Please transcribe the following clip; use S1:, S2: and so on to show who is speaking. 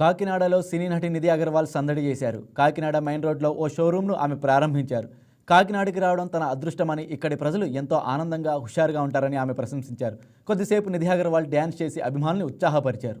S1: కాకినాడలో సినీ నటి నిధి అగర్వాల్ సందడి చేశారు. కాకినాడ మెయిన్ రోడ్లో ఓ షోరూమ్ను ఆమె ప్రారంభించారు. కాకినాడకి రావడం తన అదృష్టమని ఇక్కడి ప్రజలు ఎంతో ఆనందంగా హుషారుగా ఉంటారని ఆమె ప్రశంసించారు. కొద్దిసేపు నిధి అగర్వాల్ డ్యాన్స్ చేసి అభిమానుల్ని ఉత్సాహపరిచారు.